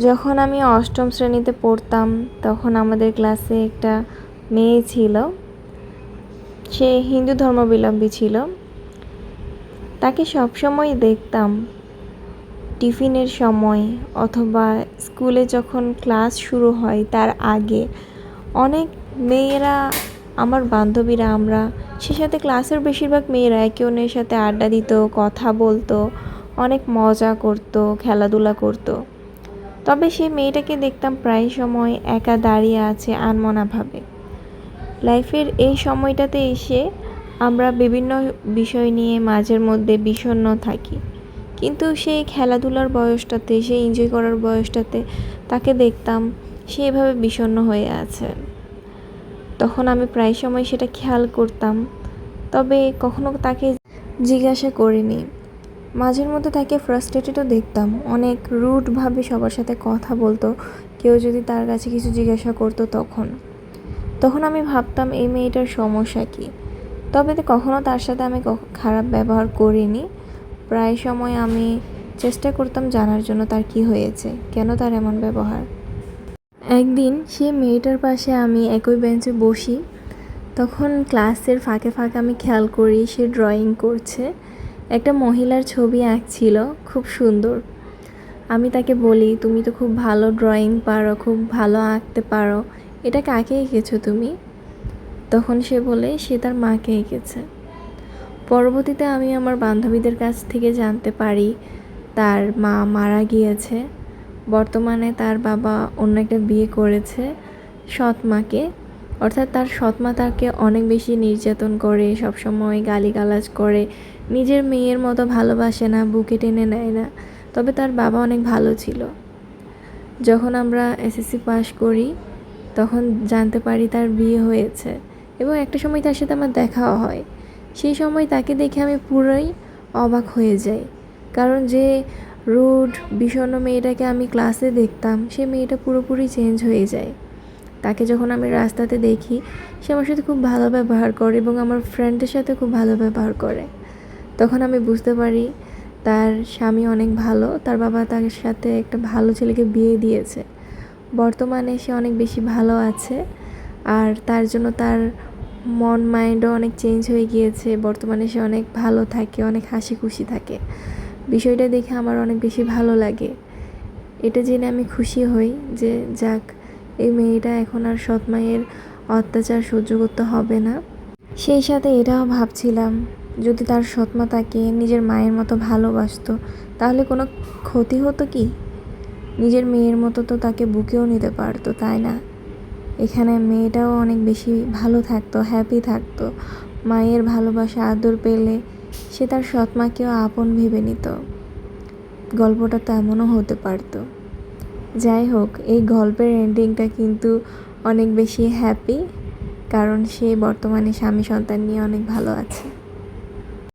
যখন আমি অষ্টম শ্রেণীতে পড়তাম, তখন আমাদের ক্লাসে একটা মেয়ে ছিল। সে হিন্দু ধর্মাবলম্বী ছিল। তাকে সবসময় দেখতাম টিফিনের সময় অথবা স্কুলে যখন ক্লাস শুরু হয়, তার আগে। অনেক মেয়েরা, আমার বান্ধবীরা, আমরা সে সাথে ক্লাসের বেশিরভাগ মেয়েরা একে অন্যের সাথে আড্ডা দিত, কথা বলতো, অনেক মজা করতো, খেলাধুলা করতো। তবে সেই মেয়েটাকে দেখতাম প্রায় সময় একা দাঁড়িয়ে আছে আনমনাভাবে। লাইফের এই সময়টাতে এসে আমরা বিভিন্ন বিষয় নিয়ে মাঝের মধ্যে বিষণ্ণ থাকি। কিন্তু সেই খেলাধুলার বয়সটাতে, সেই এনজয় করার বয়সটাতে তাকে দেখতাম সে এভাবে বিষণ্ণ হয়ে আছে। তখন আমি প্রায় সময় সেটা খেয়াল করতাম, তবে কখনো তাকে জিজ্ঞাসা করিনি। মাঝের মধ্যে তাকে ফ্রাস্ট্রেটেডও দেখতাম। অনেক রুডভাবে সবার সাথে কথা বলতো। কেউ যদি তার কাছে কিছু জিজ্ঞাসা করতো তখন। তখন আমি ভাবতাম, এই মেয়েটার সমস্যা কী? তবে কখনো তার সাথে আমি খারাপ ব্যবহার করিনি। প্রায় সময় আমি চেষ্টা করতাম জানার জন্য তার কি হয়েছে, কেন তার এমন ব্যবহার। একদিন সে মেয়েটার পাশে আমি একই বেঞ্চে বসি। তখন ক্লাসের ফাঁকে ফাঁকে আমি খেয়াল করি, সে ড্রয়িং করছে। একটা মহিলার ছবি আঁকছিল, খুব সুন্দর। আমি তাকে বলি, তুমি তো খুব ভালো ড্রয়িং পারো, খুব ভালো আঁকতে পারো। এটা কাকে এঁকেছো তুমি? তখন সে বলে, সে তার মাকে এঁকেছে। পরবর্তীতে আমি আমার বান্ধবীদের কাছ থেকে জানতে পারি, তার মা মারা গিয়েছে। বর্তমানে তার বাবা অন্য একটা বিয়ে করেছে, সৎ মাকে। অর্থাৎ তার সৎ মা তাকে অনেক বেশি নির্যাতন করে, সবসময় গালিগালাজ করে। নিজের মেয়ের মতো ভালোবাসে না, বুকে টেনে নেয় না। তবে তার বাবা অনেক ভালো ছিল। যখন আমরা এসএসসি পাশ করি, তখন জানতে পারি তার বিয়ে হয়েছে এবং একটা সময় তার সাথে আমার দেখাও হয়। সেই সময় তাকে দেখে আমি পুরোই অবাক হয়ে যাই। কারণ যে রুড, বিষণ্ণ মেয়েটাকে আমি ক্লাসে দেখতাম, সে মেয়েটা পুরোপুরি চেঞ্জ হয়ে যায়। তাকে যখন আমি রাস্তাতে দেখি, সে আমার সাথে খুব ভালো ব্যবহার করে এবং আমার ফ্রেন্ডের সাথে খুব ভালো ব্যবহার করে। তখন আমি বুঝতে পারি তার স্বামী অনেক ভালো, তার বাবা তার সাথে একটা ভালো ছেলেকে বিয়ে দিয়েছে। বর্তমানে সে অনেক বেশি ভালো আছে আর তার জন্য তার মন মাইন্ডও অনেক চেঞ্জ হয়ে গিয়েছে। বর্তমানে সে অনেক ভালো থাকে, অনেক হাসি খুশি থাকে। বিষয়টা দেখে আমার অনেক বেশি ভালো লাগে। এটা জেনে আমি খুশি হই যে, যাক এই মেয়েটা এখন আর সৎ মায়ের অত্যাচার সহ্য করতে হবে না। সেই সাথে এটাও ভাবছিলাম, যদি তার সৎমা তাকে নিজের মায়ের মতো ভালোবাসতো, তাহলে কোনো ক্ষতি হতো কি? নিজের মেয়ের মতো তো তাকে বুকেও নিতে পারতো, তাই না? এখানে মেয়েটাও অনেক বেশি ভালো থাকতো হ্যাপি থাকতো। মায়ের ভালোবাসা আদর পেলে সে তার সৎমাকেও আপন ভেবে নিত। গল্পটা তো এমনও হতে পারতো। যাই হোক, এই গল্পের এন্ডিংটা কিন্তু অনেক বেশি হ্যাপি কারণ সে বর্তমানে স্বামী সন্তান নিয়ে অনেক ভালো আছে।